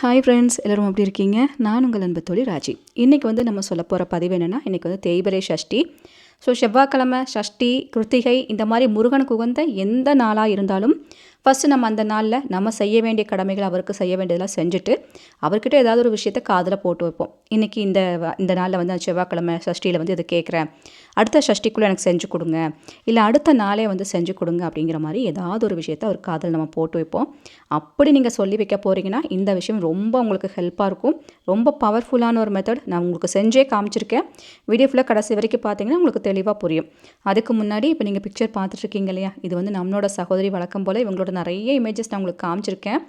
Hi friends எல்லோரும் எப்படி இருக்கீங்க? நான் உங்கள் அன்பு தோழி ராஜி. இன்றைக்கி வந்து நம்ம சொல்ல போகிற பதிவு என்னென்னா இன்றைக்கி வந்து தேய்பிரை சஷ்டி ஸோ செவ்வாய்க்கிழமை சஷ்டி கிருத்திகை இந்த மாதிரி முருகனுக்கு உகந்த எந்த நாளாக இருந்தாலும் ஃபஸ்ட்டு நம்ம அந்த நாளில் நம்ம செய்ய வேண்டிய கடமைகள் அவருக்கு செய்ய வேண்டியதெல்லாம் செஞ்சுட்டு அவர்கிட்ட ஏதாவது ஒரு விஷயத்தை காதில் போட்டு வைப்போம். இன்றைக்கி இந்த வ- இந்த நாளில் வந்து செவ்வாய்க்கிழமை சஷ்டியில் வந்து இதை கேட்குறேன். அடுத்த சஷ்டிக்குள்ளே எனக்கு செஞ்சு கொடுங்க. இல்லை அடுத்த நாளே வந்து செஞ்சு கொடுங்க அப்படிங்கிற மாதிரி ஏதாவது ஒரு விஷயத்தை அவர் காதில் நம்ம போட்டு வைப்போம். அப்படி நீங்கள் சொல்லி வைக்க போகிறீங்கன்னா இந்த விஷயம் ரொம்ப உங்களுக்கு ஹெல்ப்பாக இருக்கும். ரொம்ப பவர்ஃபுல்லான ஒரு மெத்தட் நான் உங்களுக்கு செஞ்சே காமிச்சிருக்கேன். வீடியோ ஃபுல்லாக கடைசி வரைக்கும் பார்த்தீங்கன்னா உங்களுக்கு தெளிவாக புரியும். அதுக்கு முன்னாடி இப்போ நீங்கள் பிக்சர் பார்த்துட்ருக்கீங்க இல்லையா? இது வந்து நம்மளோட சகோதரி வழக்கம் போல் இவங்களோட நிறைய இமேஜஸ் நான் உங்களுக்கு காமிச்சிருக்கேன்.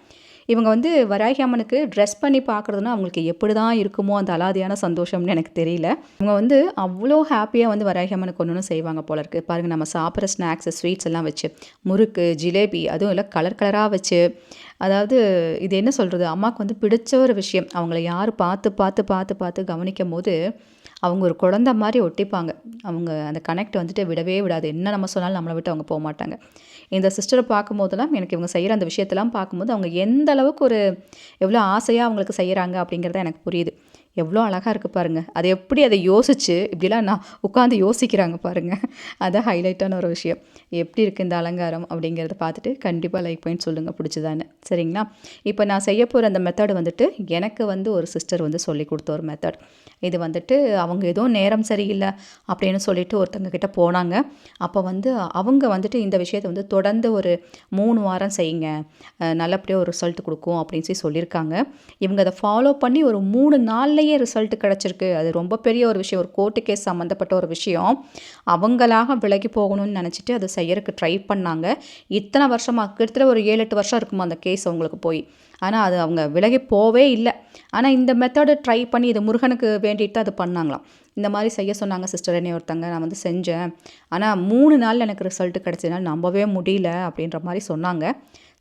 இவங்க வந்து வராகி அம்மனுக்கு ட்ரெஸ் பண்ணி பார்க்குறதுனா அவங்களுக்கு எப்படி தான் இருக்குமோ அந்த அலாதியான சந்தோஷம்னு எனக்கு தெரியல. இவங்க வந்து அவ்வளோ ஹாப்பியாக வந்து வராகி அம்மனுக்கு ஒன்று ஒன்று செய்வாங்க போல இருக்குது பாருங்கள் நம்ம சாப்பிட்ற ஸ்நாக்ஸ் ஸ்வீட்ஸ் எல்லாம் வச்சு முறுக்கு ஜிலேபி அதுவும் இல்லை கலர் கலராக வச்சு அதாவது இது என்ன சொல்கிறது அம்மாவுக்கு வந்து பிடிச்ச ஒரு விஷயம். அவங்கள யார் பார்த்து பார்த்து பார்த்து பார்த்து கவனிக்கும் போது அவங்க ஒரு குழந்த மாதிரி ஒட்டிப்பாங்க. அவங்க அந்த கனெக்ட் வந்துட்டு விடவே விடாது. என்ன நம்ம சொன்னாலும் நம்மளை விட்டு அவங்க போக மாட்டாங்க. இந்த சிஸ்டரை பார்க்கும்போதெல்லாம் எனக்கு இவங்க செய்கிற அந்த விஷயத்தெல்லாம் பார்க்கும்போது அவங்க எந்த அளவுக்கு ஒரு எவ்வளோ ஆசையாக அவங்களுக்கு செய்கிறாங்க அப்படிங்கிறத எனக்கு புரியுது. எவ்வளோ அழகாக இருக்குது பாருங்கள் அது எப்படி அதை யோசித்து இப்படிலாம் நான் உட்காந்து யோசிக்கிறாங்க பாருங்கள் அதான் ஹைலைட்டான ஒரு விஷயம். எப்படி இருக்குது இந்த அலங்காரம் அப்படிங்கிறத பார்த்துட்டு கண்டிப்பாக லைக் பாயிண்ட் சொல்லுங்கள் பிடிச்சதானே சரிங்களா? இப்போ நான் செய்ய போகிற அந்த மெத்தட் வந்துட்டு எனக்கு வந்து ஒரு சிஸ்டர் வந்து சொல்லி கொடுத்த ஒரு மெத்தட் இது வந்துட்டு அவங்க ஏதோ நேரம் சரியில்லை அப்படின்னு சொல்லிட்டு ஒருத்தங்க கிட்ட போனாங்க. அப்போ வந்து அவங்க வந்துட்டு இந்த விஷயத்தை வந்து தொடர்ந்து ஒரு மூணு வாரம் செய்யுங்க. நல்லபடியாக ஒரு ரிசல்ட் கொடுக்கும் அப்படின்னு சொல்லி சொல்லியிருக்காங்க. இவங்க அதை ஃபாலோ பண்ணி ஒரு மூணு நாள்லேயே ரிசல்ட் கிடச்சிருக்கு. அது ரொம்ப பெரிய ஒரு விஷயம். ஒரு கோர்ட்டு கேஸ் சம்மந்தப்பட்ட ஒரு விஷயம். அவங்களாக விலகி போகணும்னு நினச்சிட்டு அதை செய்யறதுக்கு ட்ரை பண்ணாங்க. இத்தனை வருஷமாக கிட்டத்தட்ட ஒரு ஏழு எட்டு வருஷம் இருக்குமா அந்த கேஸ் அவங்களுக்கு போய்? ஆனால் அது அவங்க விலகி போவே இல்லை. ஆனால் இந்த மெத்தடை ட்ரை பண்ணி இது முருகனுக்கு வேண்டிட்டு தான் அது பண்ணாங்களாம். இந்த மாதிரி செய்ய சொன்னாங்க சிஸ்டர் என்னை ஒருத்தங்க. நான் வந்து செஞ்சேன். ஆனால் மூணு நாள் எனக்கு ரிசல்ட் கிடச்சதுனால நம்பவே முடியல அப்படின்ற மாதிரி சொன்னாங்க.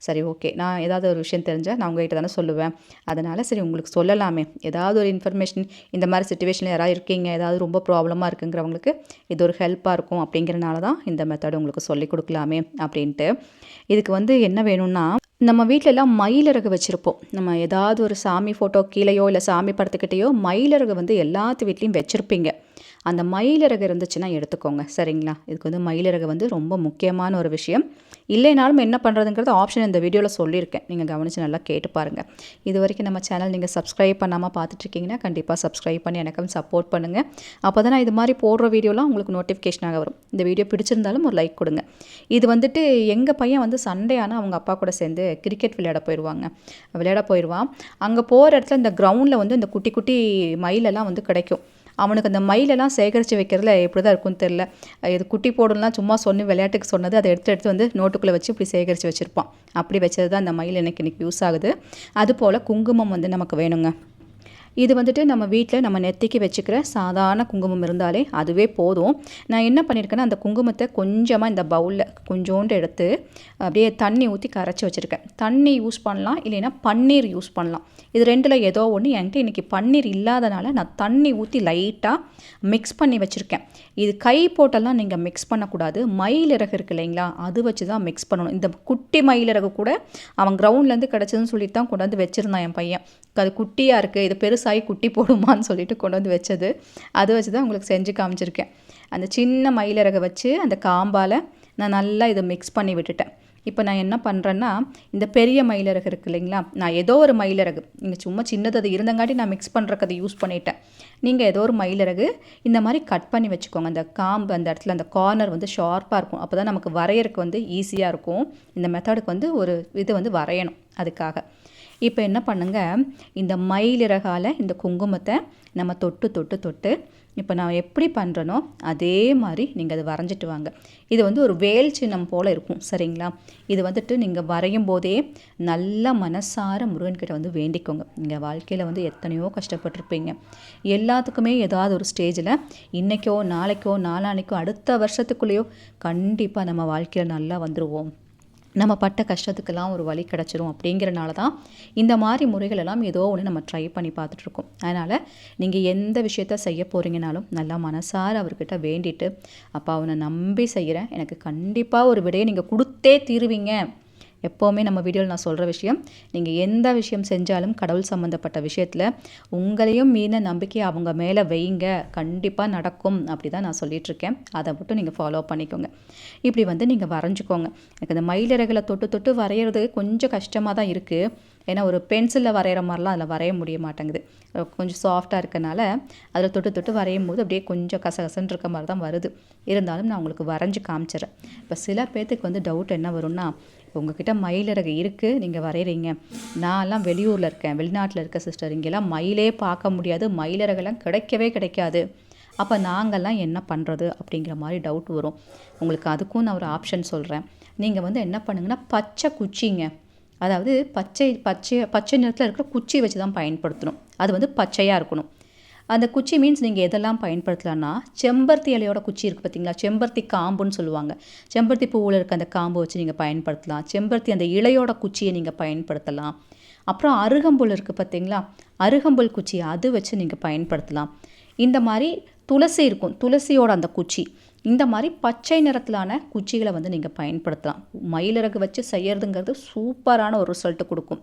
சரி ஓகே நான் ஏதாவது ஒரு விஷயம் தெரிஞ்சால் நான் உங்கள்கிட்ட தானே சொல்லுவேன். அதனால் சரி உங்களுக்கு சொல்லலாமே. ஏதாவது ஒரு இன்ஃபர்மேஷன் இந்த மாதிரி சுச்சுவேஷனில் யாராவது இருக்கீங்க. ஏதாவது ரொம்ப ப்ராப்ளமாக இருக்குங்கிறவங்களுக்கு இது ஒரு ஹெல்ப்பாக இருக்கும் அப்படிங்கிறனால தான் இந்த மெத்தட் உங்களுக்கு சொல்லி கொடுக்கலாமே அப்படின்ட்டு. இதுக்கு வந்து என்ன வேணும்னா நம்ம வீட்டிலலாம் மயிலிறகு வச்சுருப்போம். நம்ம ஏதாவது ஒரு சாமி ஃபோட்டோ கீழேயோ இல்லை சாமி படத்துக்கிட்டேயோ மயிலிறகு வந்து எல்லாத்து வீட்லேயும் வச்சுருப்பீங்க. அந்த மயிலிறகு இருந்துச்சுன்னா எடுத்துக்கோங்க. சரிங்களா? இதுக்கு வந்து மயிலிறகு வந்து ரொம்ப முக்கியமான ஒரு விஷயம். இல்லைனாலும் என்ன பண்ணுறதுங்கிறது ஆப்ஷன் இந்த வீடியோவில் சொல்லியிருக்கேன். நீங்கள் கவனித்து நல்லா கேட்டு பாருங்கள் இது வரைக்கும் நம்ம சேனல் நீங்கள் சப்ஸ்கிரைப் பண்ணாமல் பார்த்துட்ருக்கீங்கன்னா கண்டிப்பாக சப்ஸ்கிரைப் பண்ணி எனக்கும் சப்போர்ட் பண்ணுங்கள் அப்போ தான் நான் இது மாதிரி போடுற வீடியோலாம் உங்களுக்கு நோட்டிஃபிகேஷனாக வரும். இந்த வீடியோ பிடிச்சிருந்தாலும் ஒரு லைக் கொடுங்க. இது வந்துட்டு எங்கள் பையன் வந்து சண்டே ஆனால் அவங்க அப்பா கூட சேர்ந்து கிரிக்கெட் விளையாட போயிடுவாங்க விளையாட போயிடுவான் அங்கே போகிற இடத்துல இந்த கிரவுண்டில் வந்து இந்த குட்டி குட்டி மயிலெல்லாம் வந்து கிடைக்கும். அவனுக்கு அந்த மயிலெல்லாம் சேகரித்து வைக்கிறதுல எப்படி தான் இருக்கும்னு தெரில இது குட்டி போடலாம் சும்மா சொன்னு விளையாட்டுக்கு சொன்னது அதை எடுத்து எடுத்து வந்து நோட்டுக்குள்ளே வச்சு இப்படி சேகரித்து வச்சுருப்பான். அப்படி வச்சது தான் அந்த மயில் எனக்கு இன்னைக்கு யூஸ் ஆகுது. அதுபோல் குங்குமம் வந்து நமக்கு வேணுங்க. இது வந்துட்டு நம்ம வீட்டில் நம்ம நெத்திக்கு வச்சுக்கிற சாதாரண குங்குமம் இருந்தாலே அதுவே போதும். நான் என்ன பண்ணியிருக்கேன்னா அந்த குங்குமத்தை கொஞ்சமாக இந்த பவுலில் கொஞ்சோண்டு எடுத்து அப்படியே தண்ணி ஊற்றி கரைச்சி வச்சுருக்கேன். தண்ணி யூஸ் பண்ணலாம் இல்லைன்னா பன்னீர் யூஸ் பண்ணலாம். இது ரெண்டில் ஏதோ ஒன்று என்கிட்ட இன்றைக்கி பன்னீர் இல்லாதனால நான் தண்ணி ஊற்றி லைட்டாக மிக்ஸ் பண்ணி வச்சுருக்கேன். இது கை போட்டெல்லாம் நீங்கள் மிக்ஸ் பண்ணக்கூடாது. மயிலிறகு இருக்கு இல்லைங்களா அது வச்சு தான் மிக்ஸ் பண்ணணும். இந்த குட்டி மயிலிறகு கூட அவன் கிரவுண்ட்லேருந்து கிடச்சதுன்னு சொல்லிட்டு தான் கொண்டாந்து வச்சுருந்தான் என் பையன். அது குட்டியாக இருக்குது இது பெருசு பெருசாகி குட்டி போடுமான்னு சொல்லிட்டு கொண்டு வந்து வச்சது. அதை வச்சு தான் உங்களுக்கு செஞ்சு காமிச்சிருக்கேன். அந்த சின்ன மயிலிறகை வச்சு அந்த காம்பால் நான் நல்லா இதை மிக்ஸ் பண்ணி விட்டுட்டேன். இப்போ நான் என்ன பண்ணுறேன்னா இந்த பெரிய மயிலிறகு இருக்கு இல்லைங்களா? நான் ஏதோ ஒரு மயிலிறகு. இங்கே சும்மா சின்னது அது இருந்தங்காட்டி நான் மிக்ஸ் பண்ணுறக்கு அதை யூஸ் பண்ணிட்டேன். நீங்கள் ஏதோ ஒரு மயிலிறகு இந்த மாதிரி கட் பண்ணி வச்சுக்கோங்க. அந்த காம்பு அந்த இடத்துல அந்த கார்னர் வந்து ஷார்ப்பாக இருக்கும். அப்போ தான் நமக்கு வரையறக்கு வந்து ஈஸியாக இருக்கும். இந்த மெத்தடுக்கு வந்து ஒரு இது வந்து வரையணும் அதுக்காக. இப்போ என்ன பண்ணுங்கள் இந்த மயிலிறகால் இந்த குங்குமத்தை நம்ம தொட்டு தொட்டு தொட்டு இப்போ நான் எப்படி பண்ணுறனோ அதே மாதிரி நீங்கள் அதை வரைஞ்சிட்டு வாங்க. இது வந்து ஒரு வேல் சின்னம் போல் இருக்கும் சரிங்களா? இது வந்துட்டு நீங்கள் வரையும் போதே நல்ல மனசார முருகன்கிட்ட வந்து வேண்டிக்கோங்க. நீங்கள் வாழ்க்கையில் வந்து எத்தனையோ கஷ்டப்பட்டிருப்பீங்க. எல்லாத்துக்குமே ஏதாவது ஒரு ஸ்டேஜில் இன்றைக்கோ நாளைக்கோ நாளான்னைக்கோ அடுத்த வருஷத்துக்குள்ளேயோ கண்டிப்பாக நம்ம வாழ்க்கையில் நல்லா வந்துடுவோம் நம்ம பட்ட கஷ்டத்துக்கெல்லாம் ஒரு வழி கிடச்சிரும் அப்படிங்கிறனால தான் இந்த மாதிரி முறைகளெல்லாம் ஏதோ ஒன்று நம்ம ட்ரை பண்ணி பார்த்துட்ருக்கோம். அதனால் நீங்கள் எந்த விஷயத்த செய்ய போகிறீங்கனாலும் நல்லா மனசார அவர்கிட்ட வேண்டிட்டு அப்பா அவனை நம்பி செய்கிறேன் எனக்கு கண்டிப்பாக ஒரு விடையை நீங்கள் கொடுத்தே தீருவீங்க. எப்போவுமே நம்ம வீடியோவில் நான் சொல்கிற விஷயம் நீங்கள் எந்த விஷயம் செஞ்சாலும் கடவுள் சம்மந்தப்பட்ட விஷயத்தில் உங்களையும் மீன நம்பிக்கை அவங்க மேலே வைங்க. கண்டிப்பாக நடக்கும் அப்படி தான் நான் சொல்லிகிட்ருக்கேன் அதை மட்டும் நீங்கள் ஃபாலோ பண்ணிக்கோங்க. இப்படி வந்து நீங்கள் வரைஞ்சிக்கோங்க. எனக்கு இந்த மயிலிறகளை தொட்டு தொட்டு வரைகிறது கொஞ்சம் கஷ்டமாக தான் இருக்குது ஏன்னா ஒரு பென்சிலில் வரைகிற மாதிரிலாம் அதில் வரைய முடிய மாட்டேங்குது. கொஞ்சம் சாஃப்டாக இருக்கனால அதில் தொட்டு தொட்டு வரையும் போது அப்படியே கொஞ்சம் கசகசன்னு இருக்க மாதிரி தான் வருது. இருந்தாலும் நான் உங்களுக்கு வரைஞ்சி காமிச்சிடுறேன் இப்போ சில பேர்த்துக்கு வந்து டவுட் என்ன வரும்னா உங்ககிட்ட மயிலிறகு இருக்குது நீங்கள் வரைகிறீங்க நான்லாம் வெளியூரில் இருக்கேன் வெளிநாட்டில் இருக்க சிஸ்டர் இங்கெல்லாம் மயிலே பார்க்க முடியாது மயிலிறகெல்லாம் கிடைக்கவே கிடைக்காது. அப்போ நாங்கள்லாம் என்ன பண்ணுறது அப்படிங்கிற மாதிரி டவுட் வரும். உங்களுக்கு அதுக்கும் நான் ஒரு ஆப்ஷன் சொல்கிறேன் நீங்கள் வந்து என்ன பண்ணுங்கன்னா பச்சை குச்சிங்க. அதாவது பச்சை பச்சை பச்சை நிறத்தில் இருக்கிற குச்சி வச்சு தான் பயன்படுத்தணும். அது வந்து பச்சையாக இருக்கணும். அந்த குச்சி மீன்ஸ் நீங்கள் எதெல்லாம் பயன்படுத்தலாம்னா செம்பருத்தி இலையோட குச்சி இருக்குது பார்த்தீங்களா செம்பருத்தி காம்புன்னு சொல்லுவாங்க. செம்பருத்தி பூவில் இருக்க அந்த காம்பை வச்சு நீங்கள் பயன்படுத்தலாம். செம்பருத்தி அந்த இலையோட குச்சியை நீங்கள் பயன்படுத்தலாம். அப்புறம் அருகம்புல் இருக்குது பார்த்தீங்களா அருகம்புல் குச்சி அது வச்சு நீங்கள் பயன்படுத்தலாம். இந்த மாதிரி துளசி இருக்கும். துளசியோட அந்த குச்சி. இந்த மாதிரி பச்சை நிறத்திலான குச்சிகளை வந்து நீங்கள் பயன்படுத்தலாம். மயிலிறகு வச்சு செய்யறதுங்கிறது சூப்பரான ஒரு ரிசல்ட் கொடுக்கும்.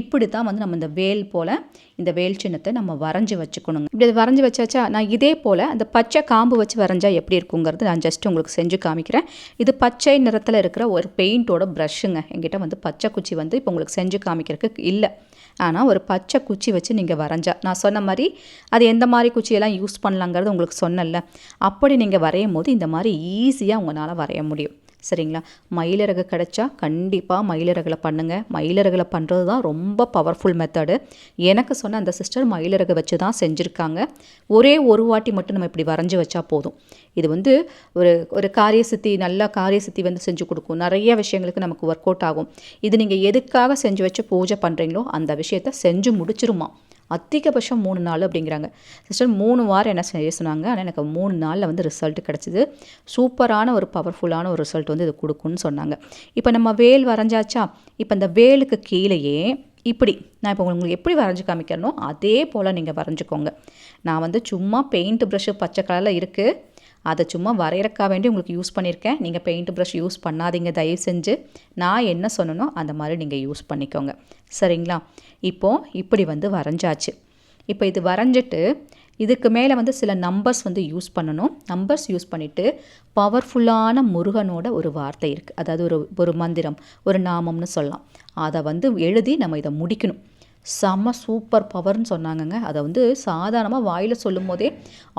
இப்படி தான் வந்து நம்ம இந்த வேல் போல் இந்த வேல் சின்னத்தை நம்ம வரைஞ்சி வச்சுக்கணுங்க. இப்படி வரைஞ்சி வச்சாச்சா நான் இதே போல் அந்த பச்சை காம்பு வச்சு வரைஞ்சா எப்படி இருக்குங்கிறது நான் ஜஸ்ட் உங்களுக்கு செஞ்சு காமிக்கிறேன். இது பச்சை நிறத்தில் இருக்கிற ஒரு பெயிண்டோட ப்ரஷ்ஷுங்க எங்கிட்ட வந்து பச்சை குச்சி வந்து இப்போ உங்களுக்கு செஞ்சு காமிக்கிறதுக்கு இல்லை. ஆனால் ஒரு பச்சை குச்சி வச்சு நீங்கள் வரைஞ்சா நான் சொன்ன மாதிரி அது எந்த மாதிரி குச்சியெல்லாம் யூஸ் பண்ணலாங்கிறது உங்களுக்கு சொன்னல அப்படி நீங்கள் வரையும் போது இந்த மாதிரி ஈஸியாக உங்களால் வரைய முடியும். சரிங்களா? மயிலிறகு கிடைச்சா கண்டிப்பாக மயிலிறகுல பண்ணுங்கள் மயிலிறகுல பண்ணுறது தான் ரொம்ப பவர்ஃபுல் மெத்தடு எனக்கு சொன்ன அந்த சிஸ்டர் மயிலிறகு வச்சு தான் செஞ்சுருக்காங்க. ஒரே ஒரு வாட்டி மட்டும் நம்ம இப்படி வரைஞ்சி வச்சா போதும். இது வந்து ஒரு ஒரு காரிய சித்தி நல்ல காரிய சித்தி வந்து செஞ்சு கொடுக்கும். நிறைய விஷயங்களுக்கு நமக்கு ஒர்க் அவுட் ஆகும். இது நீங்கள் எதுக்காக செஞ்சு வச்சு பூஜை பண்ணுறீங்களோ அந்த விஷயத்த செஞ்சு முடிச்சிருமா? அதிகபட்சம் மூணு நாள் அப்படிங்கிறாங்க. சிஸ்டர் மூணு வாரம் என்ன செய்ய சொன்னாங்க. ஆனால் எனக்கு மூணு நாளில் வந்து ரிசல்ட் கிடச்சிது. சூப்பரான ஒரு பவர்ஃபுல்லான ஒரு ரிசல்ட் வந்து இது கொடுக்குன்னு சொன்னாங்க. இப்போ நம்ம வேல் வரைஞ்சாச்சா? இப்போ இந்த வேலுக்கு கீழேயே இப்படி நான் இப்போ உங்களுக்கு எப்படி வரைஞ்சி காமிக்கிறனோ அதே போல் நீங்கள் வரைஞ்சிக்கோங்க. நான் வந்து சும்மா பெயிண்ட் ப்ரஷ்ஷு பச்சை கலரில் இருக்குது அதை சும்மா வரையறக்கா வேண்டி உங்களுக்கு யூஸ் பண்ணியிருக்கேன். நீங்கள் பெயிண்ட் ப்ரஷ் யூஸ் பண்ணாதீங்க தயவு செஞ்சு. நான் என்ன சொன்னனோ அந்த மாதிரி நீங்கள் யூஸ் பண்ணிக்கோங்க. சரிங்களா? இப்போது இப்படி வந்து வரைஞ்சாச்சு. இப்போ இது வரைஞ்சிட்டு இதுக்கு மேலே வந்து சில நம்பர்ஸ் வந்து யூஸ் பண்ணணும். நம்பர்ஸ் யூஸ் பண்ணிவிட்டு பவர்ஃபுல்லான முருகனோட ஒரு வார்த்தை இருக்குது அதாவது ஒரு ஒரு மந்திரம் ஒரு நாமம்னு சொல்லலாம். அதை வந்து எழுதி நம்ம இதை முடிக்கணும். செம்ம சூப்பர் பவர்னு சொன்னாங்கங்க. அதை வந்து சாதாரணமாக வாயில் சொல்லும் போதே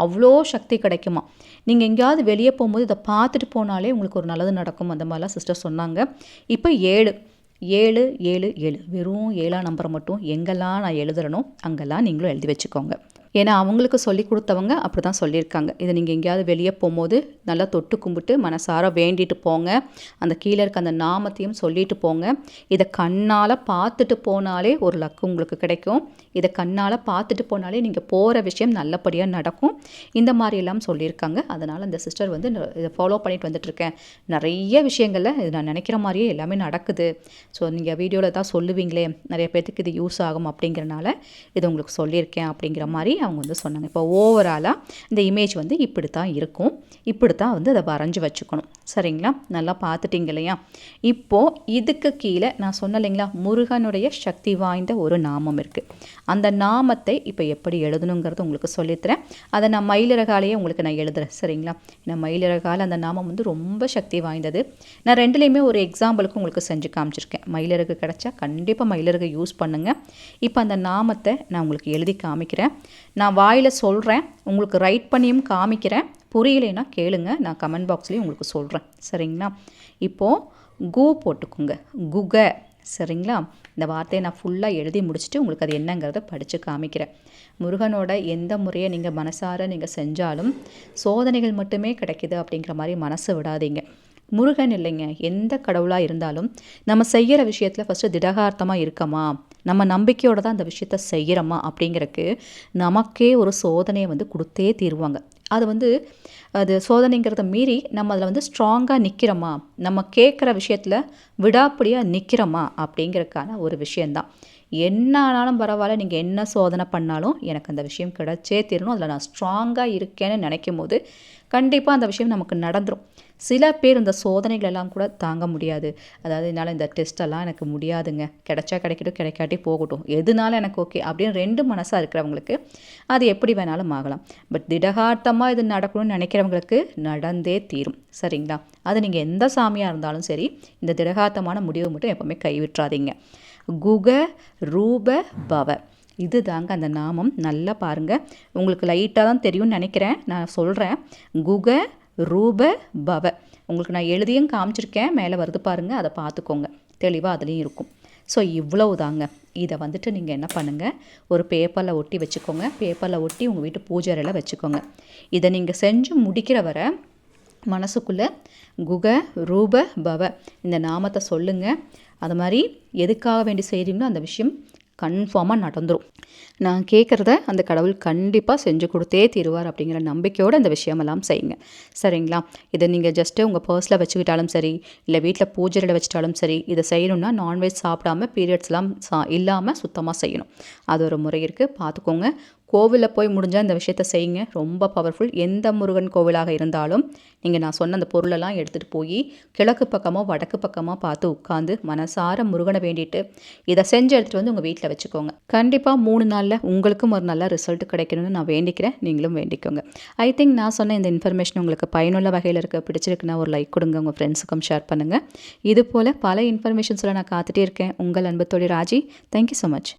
அவ்வளோ சக்தி கிடைக்குமா. நீங்கள் எங்கேயாவது வெளியே போகும்போது இதை பார்த்துட்டு போனாலே உங்களுக்கு ஒரு நல்லது நடக்கும். அந்த மாதிரிலாம் சிஸ்டர் சொன்னாங்க. இப்போ ஏழு. ஏழு ஏழு ஏழு. வெறும் ஏழாம் நம்பரை மட்டும் எங்கெல்லாம் நான் எழுதுறனோ அங்கெல்லாம் நீங்களும் எழுதி வச்சுக்கோங்க. ஏன்னா அவங்களுக்கு சொல்லி கொடுத்தவங்க அப்படி தான் சொல்லியிருக்காங்க. இதை நீங்கள் எங்கேயாவது வெளியே போகும்போது நல்லா தொட்டு கும்பிட்டு மனசார வேண்டிட்டு போங்க. அந்த கீழே இருக்க அந்த நாமத்தையும் சொல்லிட்டு போங்க. இதை கண்ணால் பார்த்துட்டு போனாலே ஒரு லக்கு உங்களுக்கு கிடைக்கும். இதை கண்ணால் பார்த்துட்டு போனாலே நீங்கள் போகிற விஷயம் நல்லபடியாக நடக்கும். இந்த மாதிரியெல்லாம் சொல்லியிருக்காங்க. அதனால் அந்த சிஸ்டர் வந்து இதை ஃபாலோ பண்ணிட்டு வந்துட்டுருக்கேன். நிறைய விஷயங்களில் இது நான் நினைக்கிற மாதிரியே எல்லாமே நடக்குது. ஸோ நீங்கள் வீடியோவில் தான் சொல்லுவீங்களே நிறைய பேர்த்துக்கு இது யூஸ் ஆகும் அப்படிங்கிறனால இது உங்களுக்கு சொல்லியிருக்கேன் அப்படிங்கிற மாதிரி அவங்க வந்து சொன்னாங்க. இப்போ ஓவராலாக இந்த இமேஜ் வந்து இப்படி தான் இருக்கும். இப்படி தான் வந்து அதை வரைஞ்சி வச்சுக்கணும். சரிங்களா? நல்லா பார்த்துட்டிங்க இல்லையா? இப்போது இதுக்கு கீழே நான் சொன்ன இல்லைங்களா? முருகனுடைய சக்தி வாய்ந்த ஒரு நாமம் இருக்குது அந்த நாமத்தை இப்போ எப்படி எழுதணுங்கிறது உங்களுக்கு சொல்லித்தரேன். அதை நான் மயிலிறகாலேயே உங்களுக்கு நான் எழுதுறேன். சரிங்களா? ஏன்னா மயிலிறகால் அந்த நாமம் வந்து ரொம்ப சக்தி வாய்ந்தது. நான் ரெண்டுலேயுமே ஒரு எக்ஸாம்பிளுக்கு உங்களுக்கு செஞ்சு காமிச்சிருக்கேன். மயிலிறகு கிடச்சா கண்டிப்பாக மயிலிறகு யூஸ் பண்ணுங்கள் இப்போ அந்த நாமத்தை நான் உங்களுக்கு எழுதி காமிக்கிறேன். நான் வாயில் சொல்கிறேன் உங்களுக்கு ரைட் பண்ணியும் காமிக்கிறேன். புரியலைன்னா கேளுங்க. நான் கமெண்ட் பாக்ஸ்லேயும் உங்களுக்கு சொல்கிறேன் சரிங்களா? இப்போது கு போட்டுக்கோங்க. குக. சரிங்களா? இந்த வார்த்தையை நான் ஃபுல்லாக எழுதி முடிச்சுட்டு உங்களுக்கு அது என்னங்கிறத படித்து காமிக்கிறேன். முருகனோட எந்த முறையை நீங்கள் மனசார நீங்கள் செஞ்சாலும் சோதனைகள் மட்டுமே கிடைக்கிது அப்படிங்கிற மாதிரி மனசு விடாதீங்க. முருகன் இல்லைங்க. எந்த கடவுளாக இருந்தாலும் நம்ம செய்கிற விஷயத்தில் ஃபஸ்ட்டு திடகார்த்தமாக இருக்கமா? நம்ம நம்பிக்கையோடு தான் அந்த விஷயத்த செய்கிறோமா அப்படிங்கிறக்கு நமக்கே ஒரு சோதனையை வந்து கொடுத்தே தீருவாங்க. அது வந்து அது சோதனைங்கிறத மீறி நம்ம அதில் வந்து ஸ்ட்ராங்காக நிற்கிறோமா நம்ம கேட்குற விஷயத்தில் விடாப்படியாக நிற்கிறோமா அப்படிங்கிறதுக்கான ஒரு விஷயந்தான் என்ன ஆனாலும் பரவாயில்ல நீங்கள் என்ன சோதனை பண்ணாலும் எனக்கு அந்த விஷயம் கிடச்சே தீரணும். அதில் நான் ஸ்ட்ராங்காக இருக்கேன்னு நினைக்கும் போது கண்டிப்பாக அந்த விஷயம் நமக்கு நடந்துடும் சில பேர் இந்த சோதனைகளெல்லாம் கூட தாங்க முடியாது. அதாவது என்னால் இந்த டெஸ்ட்டெல்லாம் எனக்கு முடியாதுங்க. கிடைச்சா கிடைக்கட்டும் கிடைக்காட்டி போகட்டும். எதுனாலும் எனக்கு ஓகே அப்படின்னு ரெண்டு மனசாக இருக்கிறவங்களுக்கு அது எப்படி வேணாலும் ஆகலாம். பட் திடகாட்டமாக இது நடக்கணும்னு நினைக்கிறவங்களுக்கு நடந்தே தீரும். சரிங்களா? அது நீங்கள் எந்த சாமியாக இருந்தாலும் சரி இந்த திடகாத்தமான முடிவை மட்டும் எப்போவுமே கைவிட்றாதீங்க குக ரூப பவ. இது தாங்க அந்த நாமம். நல்லா பாருங்கள் உங்களுக்கு லைட்டாக தான் தெரியும்னு நினைக்கிறேன். நான் சொல்கிறேன் குக ரூப பவ. உங்களுக்கு நான் எழுதியும் காமிச்சிருக்கேன் மேலே வருது பாருங்கள் அதை பார்த்துக்கோங்க. தெளிவாக அதுலேயும் இருக்கும். ஸோ இவ்வளவு தாங்க இதை வந்துட்டு நீங்கள் என்ன பண்ணுங்கள் ஒரு பேப்பரில் ஒட்டி வச்சுக்கோங்க. பேப்பரில் ஒட்டி உங்கள் வீட்டு பூஜை அறையில் வச்சுக்கோங்க. இதை நீங்கள் செஞ்சு முடிக்கிற வரை மனசுக்குள்ளே குக ரூப பவ. இந்த நாமத்தை சொல்லுங்கள் அது மாதிரி எதுக்காக வேண்டி செய்கிறீங்களோ அந்த விஷயம் கன்ஃபார்மாக நடந்துடும் நான் கேட்குறத அந்த கடவுள் கண்டிப்பாக செஞ்சு கொடுத்தே தீருவார் அப்படிங்கிற நம்பிக்கையோடு அந்த விஷயமெல்லாம் செய்யுங்க. சரிங்களா? இதை நீங்கள் ஜஸ்ட்டு உங்கள் பர்ஸில் வச்சுக்கிட்டாலும் சரி இல்லை வீட்டில் பூஜையில் வச்சுட்டாலும் சரி இதை செய்யணும்னா நான்வெஜ் சாப்பிடாம பீரியட்ஸ்லாம் சா இல்லாமல் சுத்தமாக செய்யணும். அது ஒரு முறை இருக்குது பார்த்துக்கோங்க. கோவிலில் போய் முடிஞ்சால் இந்த விஷயத்த செய்யுங்க. ரொம்ப பவர்ஃபுல் எந்த முருகன் கோவிலாக இருந்தாலும் நீங்கள் நான் சொன்ன அந்த பொருளெல்லாம் எடுத்துகிட்டு போய் கிழக்கு பக்கமோ வடக்கு பக்கமோ பார்த்து உட்காந்து மனசார முருகனை வேண்டிட்டு இதை செஞ்சு எடுத்துகிட்டு வந்து உங்கள் வீட்டில் வச்சுக்கோங்க. கண்டிப்பாக மூணு நாளில் உங்களுக்கும் ஒரு நல்ல ரிசல்ட் கிடைக்கணும்னு நான் வேண்டிக்கிறேன். நீங்களும் வேண்டிக்கோங்க. ஐ திங்க் நான் சொன்ன இந்த இன்ஃபர்மேஷன் உங்களுக்கு பயனுள்ள வகையில் இருக்க பிடிச்சிருக்குன்னா ஒரு லைக் கொடுங்க உங்கள் ஃப்ரெண்ட்ஸுக்கும் ஷேர் பண்ணுங்கள் இது போல் பல இன்ஃபர்மேஷன்ஸில் நான் காத்துட்டே இருக்கேன். உங்கள் அன்பு தொழில் ராஜி. Thank you so much